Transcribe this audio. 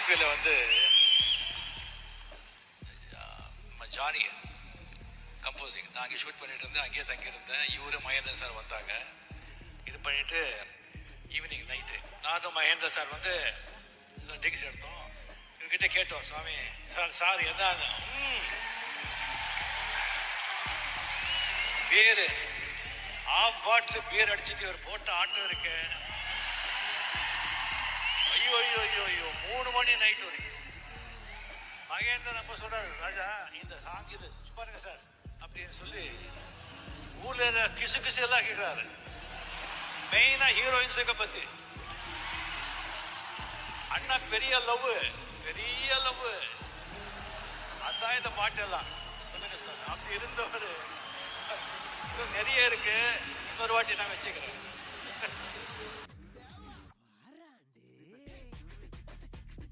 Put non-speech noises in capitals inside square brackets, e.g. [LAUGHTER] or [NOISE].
ஐபிஎல்ல வந்து Johnny composing நான் அங்கே ஷூட் பண்ணிட்டு இருந்தேன் அங்கேயே தங்கியிருந்தேன். இவரு மகேந்திரன் சார் வந்தாங்க. இது பண்ணிட்டு ஈவினிங் நைட்டு நானும் மகேந்திர சார் வந்து டிகிஸ் எடுத்தோம். இவர்கிட்ட கேட்டோம் சுவாமி சார் சார் என்ன பேர் பேரு ஆஃப் பாட்டில் பேர் அடிச்சுட்டு ஒரு போட்ட ஆட்டம் இருக்கு. ஐயோ ஐயோ ஐயோ ஐயோ மூணு மணி நைட் வரைக்கும் மகேந்திரன் அப்ப சொல்றாரு ராஜா இந்த சாங் இது பாருங்க சார் அப்படின்னு சொல்லி ஊர்ல கிசு கிசு எல்லாம் கேட்கிறாரு மெயினா ஹீரோயின்ஸுக்கு பத்தி. அண்ணா பெரிய லவ் பெரிய லவ் அதான் இந்த பாட்டெல்லாம் சொல்லுங்க சார் அப்படி இருந்தவர் இன்னும் நிறைய இருக்கு. இன்னொரு வாட்டி நான் வச்சுக்கிறேன். [LAUGHS]